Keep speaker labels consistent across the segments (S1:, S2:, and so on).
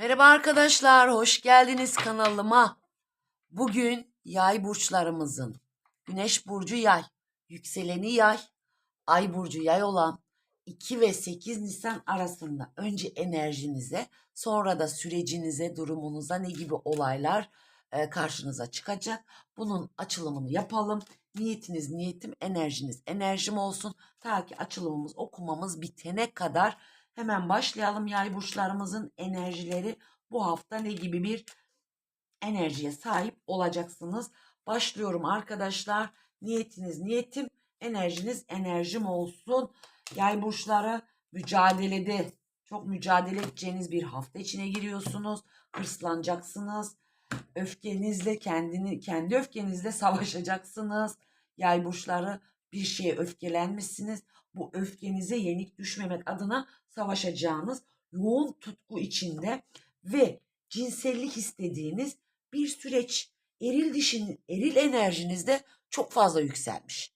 S1: Merhaba arkadaşlar, hoş geldiniz kanalıma. Bugün yay burçlarımızın Güneş burcu yay, yükseleni yay, ay burcu yay olan 2 ve 8 Nisan arasında önce enerjinize, sonra da sürecinize, durumunuza ne gibi olaylar e, karşınıza çıkacak. Bunun açılımını yapalım. Niyetiniz niyetim, enerjiniz enerjim olsun. Ta ki açılımımız, okumamız bitene kadar Hemen başlayalım. Yay burçlarımızın enerjileri bu hafta ne gibi bir enerjiye sahip olacaksınız? Başlıyorum arkadaşlar. Niyetiniz niyetim, enerjiniz enerjim olsun. Yay burçları mücadelede çok mücadele edeceğiniz bir hafta içine giriyorsunuz. Hırslanacaksınız. Öfkenizle kendini kendi öfkenizle savaşacaksınız. Yay burçları bir şeye öfkelenmişsiniz. Bu öfkenize yenik düşmemek adına savaşacağınız yoğun tutku içinde ve cinsellik istediğiniz bir süreç eril dişin eril enerjinizde çok fazla yükselmiş.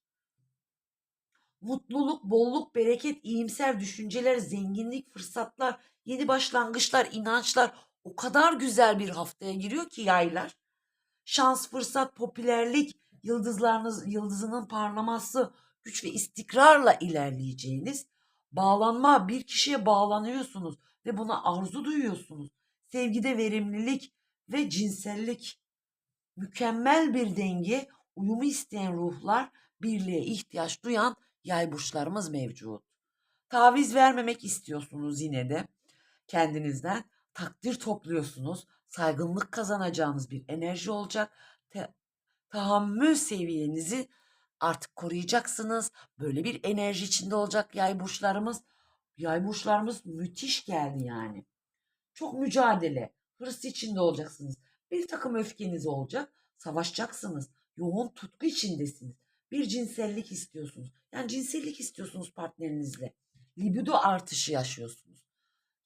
S1: Mutluluk, bolluk, bereket, iyimser düşünceler, zenginlik, fırsatlar, yeni başlangıçlar, inançlar o kadar güzel bir haftaya giriyor ki yaylar. Şans, fırsat, popülerlik, yıldızlarınız yıldızının parlaması, güç ve istikrarla ilerleyeceğiniz bağlanma bir kişiye bağlanıyorsunuz ve buna arzu duyuyorsunuz. Sevgide verimlilik ve cinsellik mükemmel bir denge, uyumu isteyen ruhlar, birliğe ihtiyaç duyan yay burçlarımız mevcut. Taviz vermemek istiyorsunuz yine de kendinizden. Takdir topluyorsunuz. Saygınlık kazanacağınız bir enerji olacak. Tahammül seviyenizi artık koruyacaksınız. Böyle bir enerji içinde olacak yay burçlarımız. Yay burçlarımız müthiş geldi yani. Çok mücadele, hırs içinde olacaksınız. Bir takım öfkeniz olacak. Savaşacaksınız. Yoğun tutku içindesiniz. Bir cinsellik istiyorsunuz. Yani cinsellik istiyorsunuz partnerinizle. Libido artışı yaşıyorsunuz.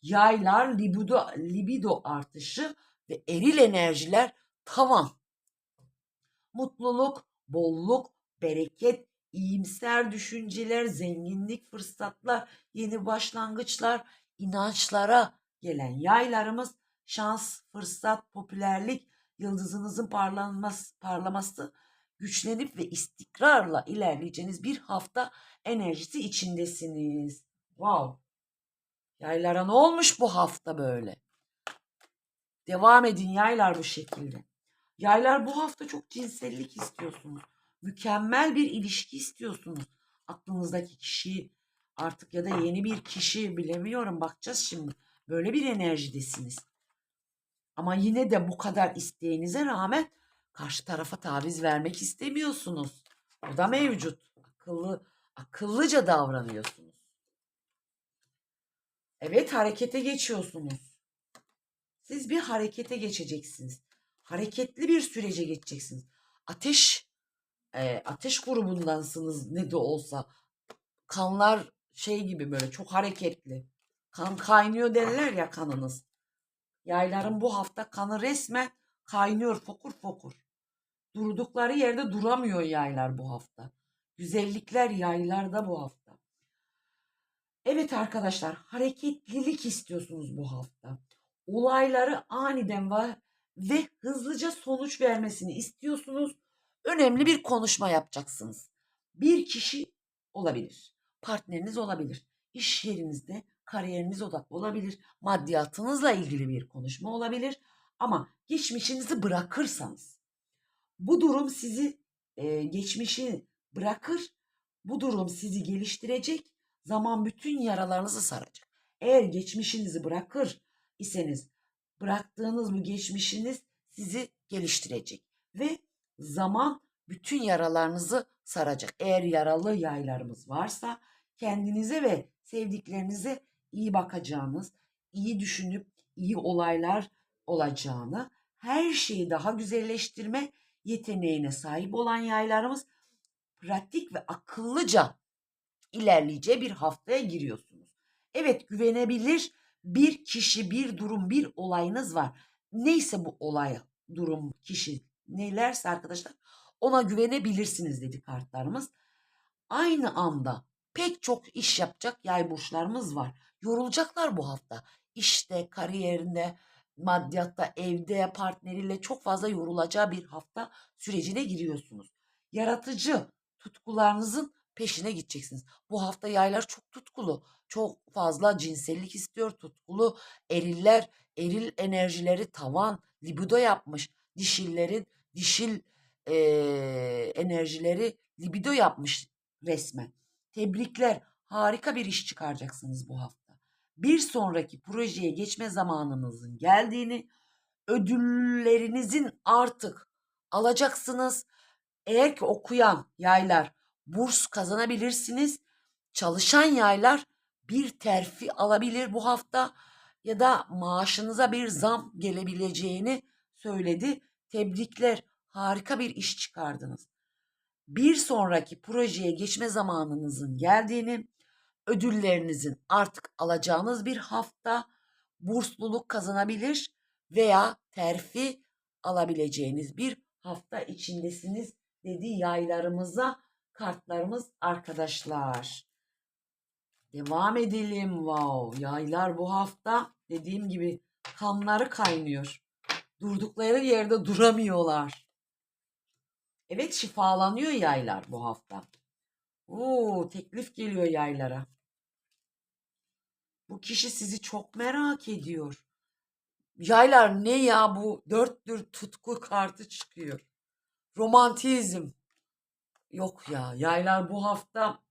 S1: Yaylar libido, libido artışı ve eril enerjiler tavan. Mutluluk, bolluk, bereket, iyimser düşünceler, zenginlik, fırsatlar, yeni başlangıçlar, inançlara gelen yaylarımız şans, fırsat, popülerlik, yıldızınızın parlanması, parlaması, güçlenip ve istikrarla ilerleyeceğiniz bir hafta enerjisi içindesiniz. Wow. Yaylara ne olmuş bu hafta böyle? Devam edin yaylar bu şekilde. Yaylar bu hafta çok cinsellik istiyorsunuz mükemmel bir ilişki istiyorsunuz. Aklınızdaki kişi artık ya da yeni bir kişi bilemiyorum bakacağız şimdi. Böyle bir enerjidesiniz. Ama yine de bu kadar isteğinize rağmen karşı tarafa taviz vermek istemiyorsunuz. O da mevcut. Akıllı, akıllıca davranıyorsunuz. Evet harekete geçiyorsunuz. Siz bir harekete geçeceksiniz. Hareketli bir sürece geçeceksiniz. Ateş e, ateş grubundansınız ne de olsa. Kanlar şey gibi böyle çok hareketli. Kan kaynıyor derler ya kanınız. Yayların bu hafta kanı resmen kaynıyor fokur fokur. Durdukları yerde duramıyor yaylar bu hafta. Güzellikler yaylarda bu hafta. Evet arkadaşlar hareketlilik istiyorsunuz bu hafta. Olayları aniden var ve hızlıca sonuç vermesini istiyorsunuz önemli bir konuşma yapacaksınız. Bir kişi olabilir. Partneriniz olabilir. İş yerinizde kariyeriniz odaklı olabilir. Maddiyatınızla ilgili bir konuşma olabilir. Ama geçmişinizi bırakırsanız bu durum sizi e, geçmişi bırakır. Bu durum sizi geliştirecek. Zaman bütün yaralarınızı saracak. Eğer geçmişinizi bırakır iseniz bıraktığınız bu geçmişiniz sizi geliştirecek ve zaman bütün yaralarınızı saracak. Eğer yaralı yaylarımız varsa kendinize ve sevdiklerinize iyi bakacağınız, iyi düşünüp iyi olaylar olacağını, her şeyi daha güzelleştirme yeteneğine sahip olan yaylarımız pratik ve akıllıca ilerleyeceği bir haftaya giriyorsunuz. Evet güvenebilir bir kişi, bir durum, bir olayınız var. Neyse bu olay, durum, kişi, nelerse arkadaşlar ona güvenebilirsiniz dedi kartlarımız. Aynı anda pek çok iş yapacak yay burçlarımız var. Yorulacaklar bu hafta. İşte, kariyerinde, maddiyatta, evde, partneriyle çok fazla yorulacağı bir hafta sürecine giriyorsunuz. Yaratıcı tutkularınızın peşine gideceksiniz. Bu hafta yaylar çok tutkulu. Çok fazla cinsellik istiyor. Tutkulu eriller, eril enerjileri tavan, libido yapmış. Dişillerin dişil eee, enerjileri libido yapmış resmen. Tebrikler. Harika bir iş çıkaracaksınız bu hafta. Bir sonraki projeye geçme zamanınızın geldiğini, ödüllerinizin artık alacaksınız. Eğer ki okuyan yaylar burs kazanabilirsiniz. Çalışan yaylar bir terfi alabilir bu hafta ya da maaşınıza bir zam gelebileceğini söyledi. Tebrikler. Harika bir iş çıkardınız. Bir sonraki projeye geçme zamanınızın geldiğini, ödüllerinizin artık alacağınız bir hafta, bursluluk kazanabilir veya terfi alabileceğiniz bir hafta içindesiniz dedi yaylarımıza kartlarımız arkadaşlar. Devam edelim. Wow, yaylar bu hafta dediğim gibi kanları kaynıyor. Durdukları yerde duramıyorlar. Evet şifalanıyor yaylar bu hafta. Oo, teklif geliyor yaylara. Bu kişi sizi çok merak ediyor. Yaylar ne ya bu? Dörttür tutku kartı çıkıyor. Romantizm. Yok ya yaylar bu hafta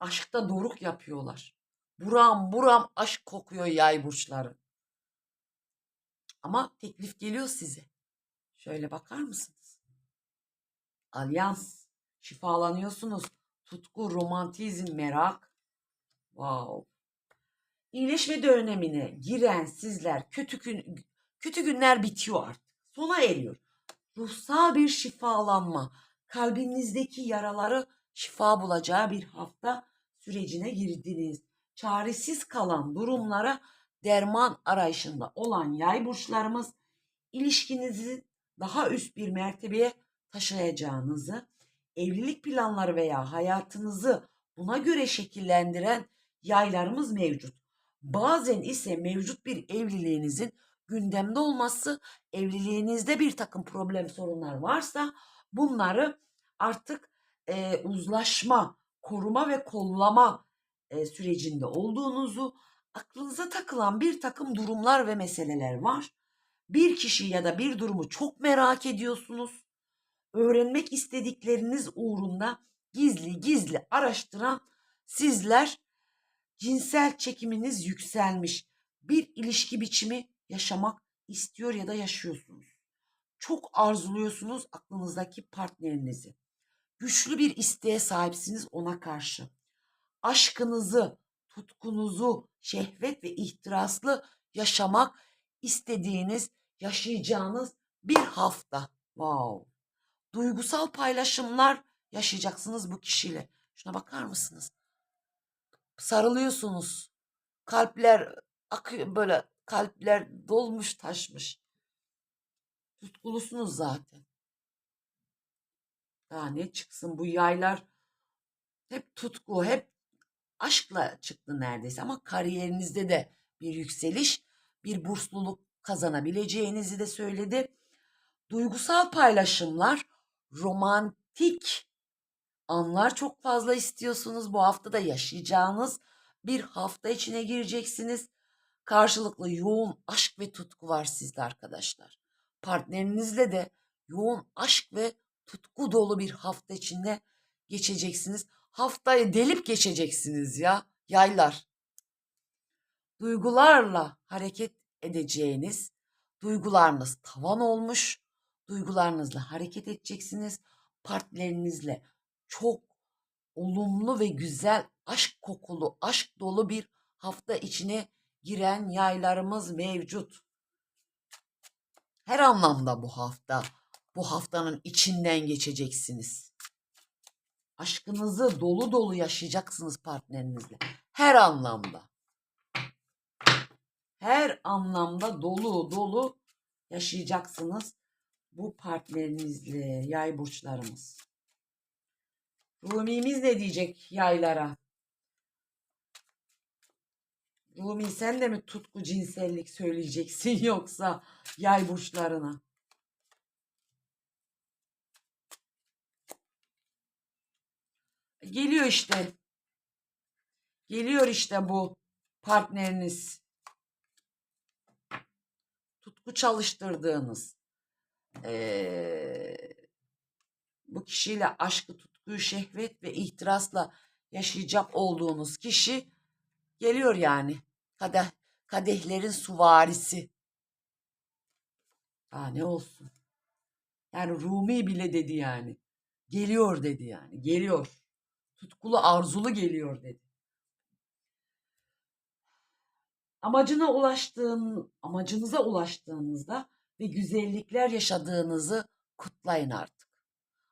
S1: aşkta doruk yapıyorlar. Buram buram aşk kokuyor yay burçları. Ama teklif geliyor size. Şöyle bakar mısınız? Alyans. Şifalanıyorsunuz. Tutku, romantizm, merak. Wow. İyileşme dönemine giren sizler kötü gün kötü günler bitiyor artık. Sona eriyor. Ruhsal bir şifalanma, kalbinizdeki yaraları şifa bulacağı bir hafta sürecine girdiniz. Çaresiz kalan durumlara derman arayışında olan yay burçlarımız ilişkinizi daha üst bir mertebeye taşıyacağınızı, evlilik planları veya hayatınızı buna göre şekillendiren yaylarımız mevcut. Bazen ise mevcut bir evliliğinizin gündemde olması, evliliğinizde bir takım problem sorunlar varsa bunları artık e, uzlaşma, koruma ve kollama e, sürecinde olduğunuzu, aklınıza takılan bir takım durumlar ve meseleler var. Bir kişi ya da bir durumu çok merak ediyorsunuz. Öğrenmek istedikleriniz uğrunda gizli gizli araştıran sizler cinsel çekiminiz yükselmiş. Bir ilişki biçimi yaşamak istiyor ya da yaşıyorsunuz. Çok arzuluyorsunuz aklınızdaki partnerinizi. Güçlü bir isteğe sahipsiniz ona karşı. Aşkınızı, tutkunuzu, şehvet ve ihtiraslı yaşamak istediğiniz, yaşayacağınız bir hafta. Wow. Duygusal paylaşımlar yaşayacaksınız bu kişiyle. Şuna bakar mısınız? sarılıyorsunuz. Kalpler akıyor böyle kalpler dolmuş taşmış. Tutkulusunuz zaten. Daha ne çıksın bu yaylar hep tutku, hep aşkla çıktı neredeyse ama kariyerinizde de bir yükseliş, bir bursluluk kazanabileceğinizi de söyledi. Duygusal paylaşımlar, romantik anlar çok fazla istiyorsunuz. Bu hafta da yaşayacağınız bir hafta içine gireceksiniz. Karşılıklı yoğun aşk ve tutku var sizde arkadaşlar. Partnerinizle de yoğun aşk ve tutku dolu bir hafta içinde geçeceksiniz. Haftayı delip geçeceksiniz ya yaylar. Duygularla hareket edeceğiniz, duygularınız tavan olmuş, duygularınızla hareket edeceksiniz. Partnerinizle çok olumlu ve güzel aşk kokulu, aşk dolu bir hafta içine giren yaylarımız mevcut. Her anlamda bu hafta, bu haftanın içinden geçeceksiniz. Aşkınızı dolu dolu yaşayacaksınız partnerinizle. Her anlamda. Her anlamda dolu dolu yaşayacaksınız bu partnerinizle yay burçlarımız. Rumimiz ne diyecek yaylara? Rumi sen de mi tutku cinsellik söyleyeceksin yoksa yay burçlarına? Geliyor işte. Geliyor işte bu partneriniz. Tutku çalıştırdığınız. eee, bu kişiyle aşkı, tutkuyu, şehvet ve ihtirasla yaşayacak olduğunuz kişi geliyor yani. Kadeh, kadehlerin suvarisi. Daha ne olsun. Yani Rumi bile dedi yani. Geliyor dedi yani. Geliyor. Tutkulu arzulu geliyor dedi. Amacına ulaştığın, amacınıza ulaştığınızda ve güzellikler yaşadığınızı kutlayın artık.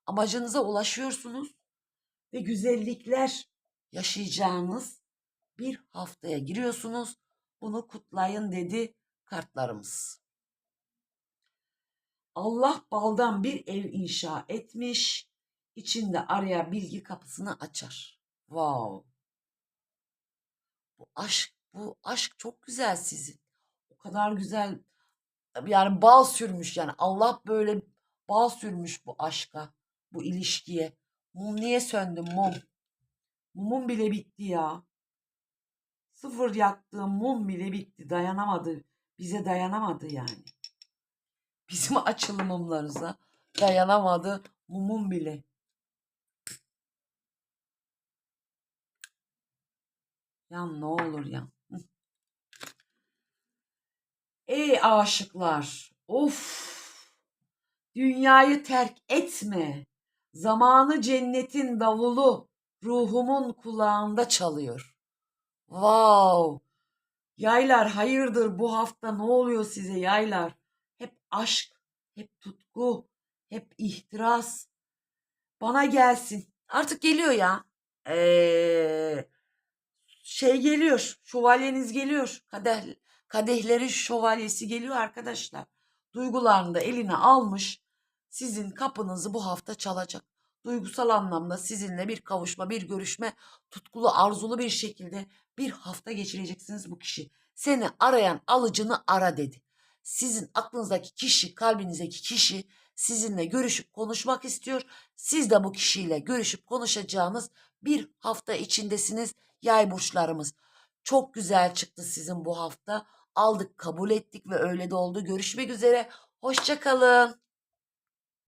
S1: Amacınıza ulaşıyorsunuz ve güzellikler yaşayacağınız bir haftaya giriyorsunuz. Bunu kutlayın dedi kartlarımız. Allah baldan bir ev inşa etmiş. İçinde araya bilgi kapısını açar. Wow. Bu aşk, bu aşk çok güzel sizin. O kadar güzel yani bal sürmüş yani Allah böyle bal sürmüş bu aşka, bu ilişkiye. Mum niye söndü mum? Mumum bile bitti ya. Sıfır yaktığım mum bile bitti. Dayanamadı. Bize dayanamadı yani. Bizim açılımlarımıza dayanamadı mumum bile. Ya ne olur ya. Hı. Ey aşıklar. Of. Dünyayı terk etme. Zamanı cennetin davulu ruhumun kulağında çalıyor. Wow. Yaylar hayırdır bu hafta ne oluyor size yaylar? Hep aşk, hep tutku, hep ihtiras. Bana gelsin. Artık geliyor ya. Ee, şey geliyor. Şövalyeniz geliyor. Kadeh, kadehlerin şövalyesi geliyor arkadaşlar. Duygularını da eline almış. Sizin kapınızı bu hafta çalacak. Duygusal anlamda sizinle bir kavuşma, bir görüşme, tutkulu, arzulu bir şekilde bir hafta geçireceksiniz bu kişi. Seni arayan alıcını ara dedi. Sizin aklınızdaki kişi, kalbinizdeki kişi sizinle görüşüp konuşmak istiyor. Siz de bu kişiyle görüşüp konuşacağınız bir hafta içindesiniz yay burçlarımız. Çok güzel çıktı sizin bu hafta. Aldık, kabul ettik ve öyle de oldu. Görüşmek üzere. Hoşça kalın.